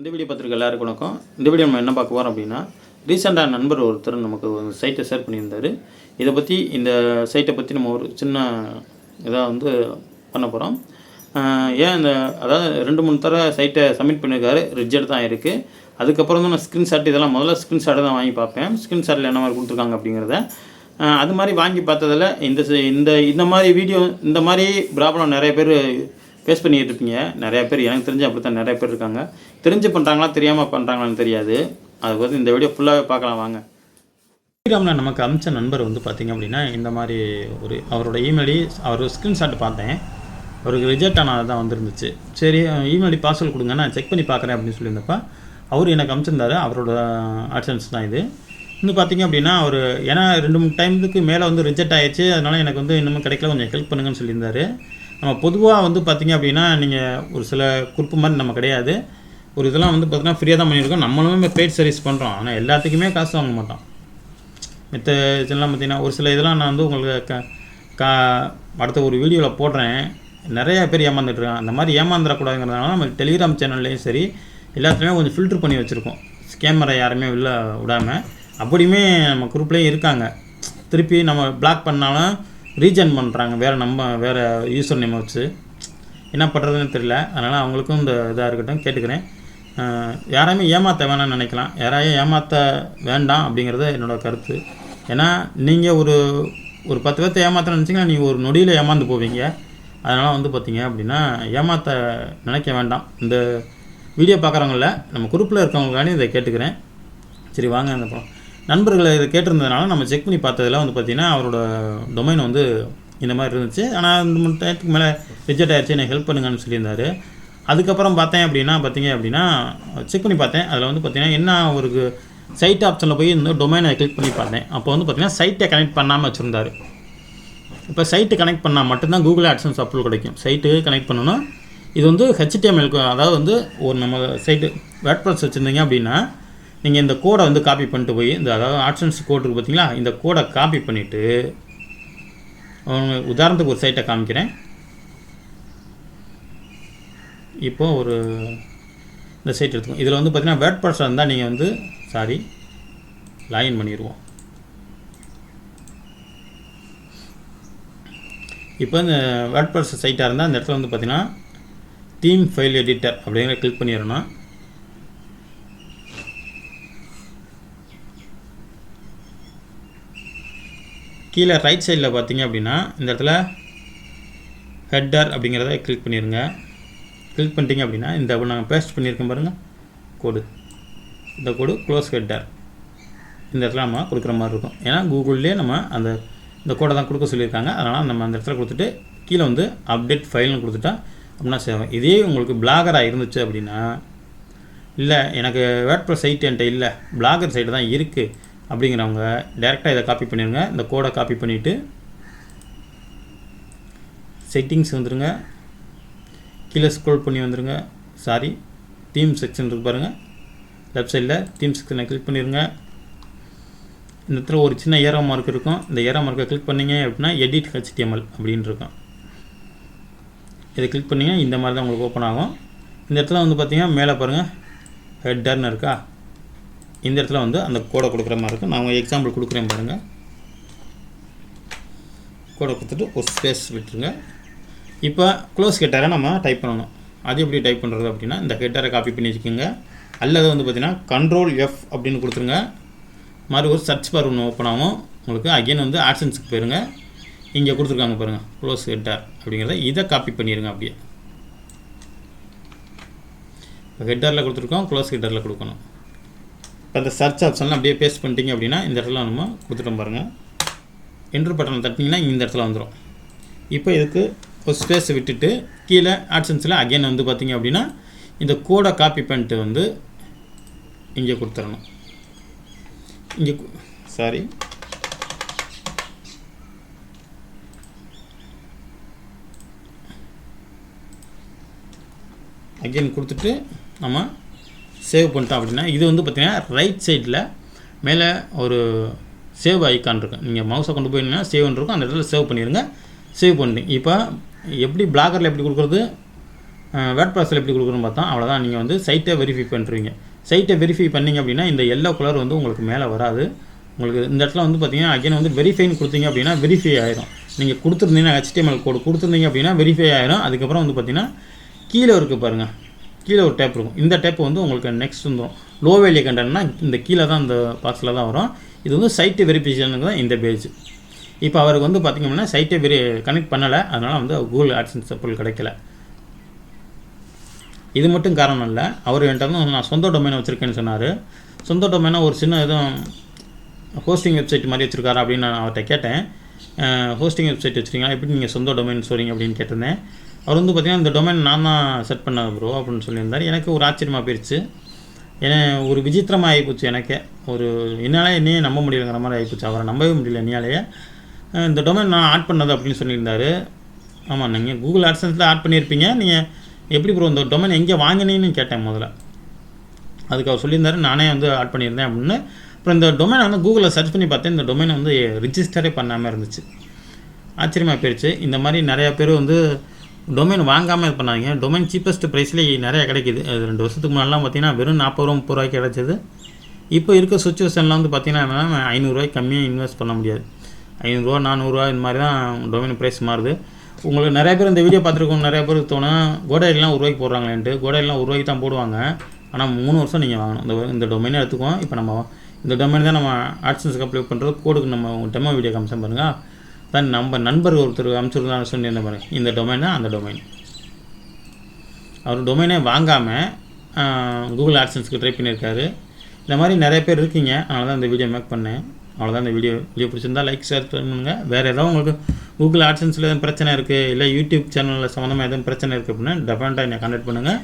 இந்த வீடியோ பார்த்துருக்க எல்லாருக்கும் வணக்கம். இந்த வீடியோ நம்ம என்ன பார்க்க போகிறோம் அப்படின்னா ரீசெண்டாக நண்பர் ஒருத்தர் நமக்கு ஒரு சைட்டை ஷேர் பண்ணியிருந்தார். இதை பற்றி இந்த சைட்டை பற்றி நம்ம ஒரு சின்ன இதாக வந்து பண்ண போகிறோம் ஏன் இந்த அதாவது ரெண்டு மூணு தர சைட்டை சப்மிட் பண்ணியிருக்காரு ரிஜெக்ட் தான் இருக்குது அதுக்கப்புறம் தான் நான் ஸ்க்ரீன்ஷாட் இதெல்லாம் முதல்ல ஸ்க்ரீன்ஷாட்டை தான் வாங்கி பார்ப்பேன். ஸ்க்ரீன்ஷாட்டில் என்ன மாதிரி கொடுத்துருக்காங்க அப்படிங்கிறத. அது மாதிரி வாங்கி பார்த்ததில் இந்த இந்த இந்த மாதிரி வீடியோ இந்த மாதிரி ப்ராப்ளம் நிறைய பேர் ஃபேஸ் பண்ணிட்டு இருப்பீங்க நிறையா பேர் எனக்கு தெரிஞ்சு அப்படி தான் நிறைய பேர் இருக்காங்க. தெரிஞ்சு பண்ணுறாங்களா தெரியாமல் பண்ணுறாங்களான்னு தெரியாது. அது வந்து இந்த வீடியோ ஃபுல்லாகவே பார்க்கலாம் வாங்க. ஸ்ரீராமில் நமக்கு அமிச்ச நண்பர் வந்து பார்த்தீங்க அப்படின்னா இந்த மாதிரி ஒரு அவரோட இமெயிலி அவர் ஸ்க்ரீன்ஷாட் பார்த்தேன். அவருக்கு ரிஜெக்ட் ஆனால் தான் வந்துருந்துச்சு. சரி இமெயில் பார்சல் கொடுங்க நான் செக் பண்ணி பார்க்குறேன் அப்படின்னு சொல்லியிருந்தப்ப அவர் எனக்கு அமிச்சிருந்தார். அவரோட ஆட்சன்ஸ் தான் இது. இன்னும் பார்த்தீங்க அப்படின்னா அவர் ஏன்னா ரெண்டு மூணு டைமுக்கு மேலே வந்து ரிஜெக்ட் ஆயிடுச்சு. அதனால் எனக்கு வந்து இன்னமும் கிடைக்கல. கொஞ்சம் ஹெல்ப் பண்ணுங்கன்னு சொல்லியிருந்தாரு. நம்ம பொதுவாக வந்து பார்த்திங்க அப்படின்னா நீங்கள் ஒரு சில குறிப்பு மாதிரி நம்ம கிடையாது. ஒரு இதெல்லாம் வந்து பார்த்தீங்கன்னா ஃப்ரீயாக தான் பண்ணியிருக்கோம் நம்மளுமே பெய்ட் சர்வீஸ் பண்ணுறோம் ஆனால் எல்லாத்துக்குமே காசு வாங்க மாட்டோம். மற்ற இதெல்லாம் பார்த்திங்கன்னா ஒரு சில இதெல்லாம் நான் வந்து உங்களுக்கு க கா அடுத்த ஒரு வீடியோவில் போடுறேன். நிறைய பேர் ஏமாந்துட்டுருக்காங்க அந்த மாதிரி ஏமாந்துடக்கூடாதுங்கிறதுனால நம்ம டெலிகிராம் சேனல்லையும் சரி எல்லாத்துலேயுமே கொஞ்சம் ஃபில்டர் பண்ணி வச்சுருக்கோம். ஸ்கேமரை யாருமே வெளில விடாமல் அப்படியுமே நம்ம குரூப்லேயும் இருக்காங்க. திருப்பி நம்ம பிளாக் பண்ணாலும் ரீஜன் பண்ணுறாங்க வேறு நம்ம வேறு யூசர் நேம் வச்சு. என்ன பண்ணுறதுன்னு தெரியல. அதனால் அவங்களுக்கும் இந்த இதாக இருக்கட்டும் கேட்டுக்கிறேன். யாரையுமே ஏமாற்ற வேணாம்னு நினைக்கலாம். யாரையும் ஏமாற்ற வேண்டாம் அப்படிங்கிறது என்னோட கருத்து. ஏன்னா நீங்கள் ஒரு ஒரு பத்து பேர்த்த ஏமாற்ற நினச்சிங்கன்னா நீங்கள் ஒரு நொடியில் ஏமாந்து போவீங்க. அதனால் வந்து பார்த்தீங்க அப்படின்னா ஏமாற்ற நினைக்க வேண்டாம். இந்த வீடியோ பார்க்குறவங்கள நம்ம குரூப்பில் இருக்கவங்களுக்காண்டி இதை கேட்டுக்கிறேன். சரி வாங்க அந்த படம். நண்பர்களை இதை கேட்டிருந்ததுனால நம்ம செக் பண்ணி பார்த்ததுல வந்து பார்த்திங்கன்னா அவரோட டொமைன் வந்து இந்த மாதிரி இருந்துச்சு. ஆனால் இந்த மூணு டயத்துக்கு மேலே ரிஜெக்ட் ஆயிடுச்சு எனக்கு ஹெல்ப் பண்ணுங்கன்னு சொல்லியிருந்தாரு. அதுக்கப்புறம் பார்த்தேன் அப்படின்னா பார்த்தீங்க அப்படின்னா செக் பண்ணி பார்த்தேன். அதில் வந்து பார்த்தீங்கன்னா என்ன ஒரு சைட் ஆப்ஷனில் போய் இந்த டொமைனை கிளிக் பண்ணி பார்த்தேன். அப்போ வந்து பார்த்தீங்கன்னா சைட்டை கனெக்ட் பண்ணாமல் வச்சுருந்தாரு. இப்போ சைட்டு கனெக்ட் பண்ணால் மட்டும்தான் கூகுள் ஆட்சன்ஸ் அப்ரூவல் கிடைக்கும். சைட்டு கனெக்ட் பண்ணணும் இது வந்து ஹெச்டிஎம்எல் அதாவது வந்து ஒரு நம்ம சைட்டு வேட்பிரஸ் வச்சுருந்தீங்க அப்படின்னா நீங்கள் இந்த கோடை வந்து காப்பி பண்ணிட்டு போய் இந்த அதாவது ஆட்சன்ஸ் கோட் இருக்குது பார்த்தீங்களா இந்த கோடை காப்பி பண்ணிவிட்டு உதாரணத்துக்கு ஒரு சைட்டை காமிக்கிறேன். இப்போது ஒரு இந்த சைட் எடுத்துக்கோங்க இதில் வந்து பார்த்தீங்கன்னா பர்சன் இருந்தால் நீங்கள் வந்து சாரி லாகின் பண்ணிடுவோம் இப்போ இந்த வேர்ட்பிரஸ் சைட்டாக இருந்தால் அந்த இடத்துல வந்து பார்த்தீங்கன்னா தீம் ஃபைல் எடிட்டர் அப்படிங்கிற கிளிக் பண்ணிடணும் கீழே ரைட் சைடில் பார்த்தீங்க அப்படின்னா இந்த இடத்துல ஹெட்டர் அப்படிங்கிறத கிளிக் பண்ணிடுங்க கிளிக் பண்ணிட்டீங்க அப்படின்னா இந்த நாங்கள் பேஸ்ட் பண்ணியிருக்கோம் பாருங்கள் கோடு இந்த கோடு க்ளோஸ் ஹெட்டர் இந்த இடத்துல நம்ம கொடுக்குற மாதிரி இருக்கும். ஏன்னா கூகுள்லேயே நம்ம அந்த இந்த கோடை தான் கொடுக்க சொல்லியிருக்காங்க. அதனால் நம்ம அந்த இடத்துல கொடுத்துட்டு கீழே வந்து அப்டேட் ஃபைல்னு கொடுத்துட்டா அப்படின்னா சேவம் இதே உங்களுக்கு பிளாகராக இருந்துச்சு அப்படின்னா இல்லை எனக்கு வேட்பிரஸ் சைட் என்கிட்ட இல்லை. பிளாகர் சைட்டு தான் இருக்குது அப்படிங்கிறவங்க டேரெக்டாக இதை காப்பி பண்ணிடுங்க இந்த கோடை காப்பி பண்ணிவிட்டு செட்டிங்ஸ் வந்துடுங்க கீழே ஸ்க்ரோல் பண்ணி வந்துடுங்க சாரி தீம் செக்ஷன் இருக்கு பாருங்கள் லெஃப்ட் சைடில் தீம் செக்ஷனை கிளிக் பண்ணிடுங்க இந்த இடத்துல ஒரு சின்ன ஏரோ மார்க் இருக்கும். இந்த ஏரோ மார்க்கை கிளிக் பண்ணீங்க அப்படின்னா எடிட் ஹெச்டிஎம்எல் அப்படின்னு இருக்கும். இதை கிளிக் பண்ணீங்க இந்த மாதிரி தான் உங்களுக்கு ஓப்பன் ஆகும். இந்த இடத்துல வந்து பார்த்தீங்கன்னா மேலே பாருங்கள் ஹெட்டர்னு இருக்கா? இந்த இடத்துல வந்து அந்த கோடை கொடுக்குற மாதிரி இருக்கும். நான் உங்கள் எக்ஸாம்பிள் கொடுக்குறேன் பாருங்கள் கோடை கொடுத்துட்டு ஒரு ஸ்பேஸ் விட்டுருங்க. இப்போ க்ளோஸ் ஹெட்டரை நம்ம டைப் பண்ணணும். அது எப்படி டைப் பண்ணுறது அப்படின்னா இந்த ஹெட்டரை காப்பி பண்ணி வச்சுக்கோங்க. அல்லது வந்து பார்த்திங்கன்னா கண்ட்ரோல் எஃப் அப்படின்னு கொடுத்துருங்க. மாதிரி ஒரு சர்ச் பார் ஒன்று ஓப்பன் ஆகும். உங்களுக்கு அகைன் வந்து ஆப்ஷன்ஸுக்கு போயிருங்க. இங்கே கொடுத்துருக்காங்க பாருங்கள் க்ளோஸ் ஹெட்டர் அப்படிங்கிறத. இதை காப்பி பண்ணிடுங்க அப்படியே. இப்போ ஹெட்டரில் கொடுத்துருக்கோம் க்ளோஸ் ஹெட்டரில் கொடுக்கணும். இப்போ அந்த சர்ச் ஆப்ஷன்லாம் அப்படியே பேஸ்ட் பண்ணிட்டீங்க அப்படின்னா இந்த இடத்துல நம்ம கொடுத்துட்டோம் பாருங்கள் என்ட்ரு பட்டனை தட்டினீங்கன்னா இந்த இடத்துல வந்துடும் இப்போ இதுக்கு ஒரு ஸ்பேஸை விட்டுட்டு கீழே ஆப்ஷன்ஸில் அகைன் வந்து பார்த்தீங்க அப்படின்னா இந்த கோடை காப்பி பண்ணிட்டு வந்து இங்கே கொடுத்துடணும். இங்கே சாரி அகைன் கொடுத்துட்டு நம்ம சேவ் பண்ணிட்டோம் அப்படின்னா இது வந்து பார்த்திங்கன்னா ரைட் சைடில் மேலே ஒரு சேவ் ஐக்கான் இருக்கும் நீங்கள் மவுஸை கொண்டு போயிருந்தீங்கன்னா சேவ்னு இருக்கும். அந்த இடத்துல சேவ் பண்ணிடுங்க. சேவ் பண்ணிட்டீங்க இப்போ எப்படி பிளாகரில் எப்படி கொடுக்குறது? வேட் ப்ராஸில் எப்படி கொடுக்கணும்னு பார்த்தா அவ்வளோதான் நீங்கள் வந்து சைட்டை வெரிஃபை பண்ணுறீங்க சைட்டை வெரிஃபை பண்ணீங்க அப்படின்னா இந்த எல்லோ கலர் வந்து உங்களுக்கு மேலே வராது. உங்களுக்கு இந்த இடத்துல வந்து பார்த்தீங்கன்னா அகைன் வந்து வெரிஃபைன்னு கொடுத்தீங்க அப்படின்னா வெரிஃபை ஆயிரும். நீங்கள் கொடுத்துருந்தீங்கன்னா ஹெச்டிஎம்எல் கோடு கொடுத்துருந்தீங்க அப்படின்னா வெரிஃபை ஆயிரும். அதுக்கப்புறம் வந்து பார்த்தீங்கன்னா கீழே இருக்குது பாருங்கள் கீழே ஒரு டேப் இருக்கும் இந்த டேப் வந்து உங்களுக்கு நெக்ஸ்ட் வந்துடும் லோ வேல்யூ கண்டன்னா இந்த கீழே தான் இந்த பாக்ஸில் தான் வரும். இது வந்து சைட்டு வெரிஃபிகேஷனுக்கு தான் இந்த பேஜ் இப்போ அவருக்கு வந்து பார்த்திங்க அப்படின்னா சைட்டை வெரி கனெக்ட் பண்ணலை. அதனால் வந்து கூகுள் ஆட்ஸன்ஸ் பொருள் கிடைக்கல. இது மட்டும் காரணம் இல்லை. அவர் என்கிட்ட வந்து நான் சொந்த டொமைனை வச்சுருக்கேன்னு சொன்னார். சொந்த டொமைனை ஒரு சின்ன எதுவும் ஹோஸ்டிங் வெப்சைட் மாதிரி வச்சுருக்காரு அப்படின்னு நான் அவர்கிட்ட கேட்டேன். ஹோஸ்டிங் வெப்சைட் வச்சுருக்கீங்களா? எப்படி நீங்கள் சொந்த டொமைன் சொல்கிறீங்க அப்படின்னு கேட்டிருந்தேன். அவர் வந்து பார்த்திங்கன்னா இந்த டொமைன் நான் தான் செட் பண்ணது ப்ரோ அப்படின்னு சொல்லியிருந்தார். எனக்கு ஒரு ஆச்சரியமாக போயிடுச்சு ஏன்னா ஒரு விசித்திரமாக ஆகிப்போச்சு எனக்கு. ஒரு என்னால் என்னையே நம்ப முடியலைங்கிற மாதிரி ஆகிப்போச்சு அவரை நம்பவே முடியல என்னாலேயே. இந்த டொமைன் நான் ஆட் பண்ணது அப்படின்னு சொல்லியிருந்தாரு. ஆமாம் நீங்கள் கூகுள் ஆட்ஸன்ஸில் ஆட் பண்ணியிருப்பீங்க. நீங்கள் எப்படி ப்ரோ இந்த டொமைன் எங்கே வாங்கினீங்கன்னு கேட்டேன் முதல்ல. அதுக்கு அவர் சொல்லியிருந்தார் நானே வந்து ஆட் பண்ணியிருந்தேன் அப்படின்னு. அப்புறம் இந்த டொமைனை வந்து கூகுளில் சர்ச் பண்ணி பார்த்தேன். இந்த டொமைனை வந்து ரிஜிஸ்டரே பண்ணாமல் இருந்துச்சு. ஆச்சரியமாக போயிடுச்சு இந்த மாதிரி நிறையா பேர் வந்து டொமைன் வாங்காமல் இது பண்ணாங்க டொமைன் சீப்பஸ்ட் ப்ரைஸ்லேயே நிறையா கிடைக்கிது. அது ரெண்டு வருஷத்துக்கு முன்னாடிலாம் பார்த்தீங்கன்னா வெறும் நாற்பது ரூபா முப்பது ரூபாய்க்கு கிடச்சிது. இப்போ இருக்க சுச்சுவேஷனில் வந்து பார்த்தீங்கன்னா என்னன்னா ஐநூறுரூவாய்க்கு கம்மியாக இன்வெஸ்ட் பண்ண முடியாது. ஐநூறுரூவா நானூறுரூவா இந்த மாதிரி தான் டொமைன் ப்ரைஸ் மாறுது. உங்களுக்கு நிறைய பேர் இந்த வீடியோ பார்த்துருக்கோம் நிறைய பேர் தோணும் கோடையெல்லாம் ஒரு ரூபாய்க்கு போடுறாங்களேன்ட்டு கோடையெல்லாம் ஒரு ரூபாய்க்கு தான் போடுவாங்க. ஆனால் மூணு வருஷம் நீங்கள் வாங்கணும். இந்த இந்த டொமைனை எடுத்துக்குவோம் இப்போ நம்ம இந்த டொமைன் தான் நம்ம ஆட்சன்ஸ்க்கு அப்ளை பண்ணுறது கோடுக்கு நம்ம டெமோ வீடியோ காமிச்சோம் பாருங்கள் தான் நம்ம நண்பர் ஒருத்தர் அனுப்பிச்சிருந்தா சொல்லியிருந்த பாருங்க இந்த டொமைனா அந்த டொமைன் அவர் டொமைனே வாங்காமல் கூகுள் ஆட்சன்ஸ்க்கு ட்ரை பண்ணியிருக்காரு. இந்த மாதிரி நிறைய பேர் இருக்கீங்க. அதனால தான் இந்த வீடியோ மேக் பண்ணேன். அவ்வளோதான் இந்த வீடியோ வீடியோ பிடிச்சிருந்தா லைக் ஷேர் பண்ணுங்கள் வேறு ஏதாவது உங்களுக்கு கூகுள் ஆட்சன்ஸில் எதுவும் பிரச்சனை இருக்குது இல்லை யூடியூப் சேனலில் சம்மந்தமாக எதுவும் பிரச்சனை இருக்குது அப்படின்னா டெஃபினட்டாக என்னை கான்டாக்ட் பண்ணுங்கள்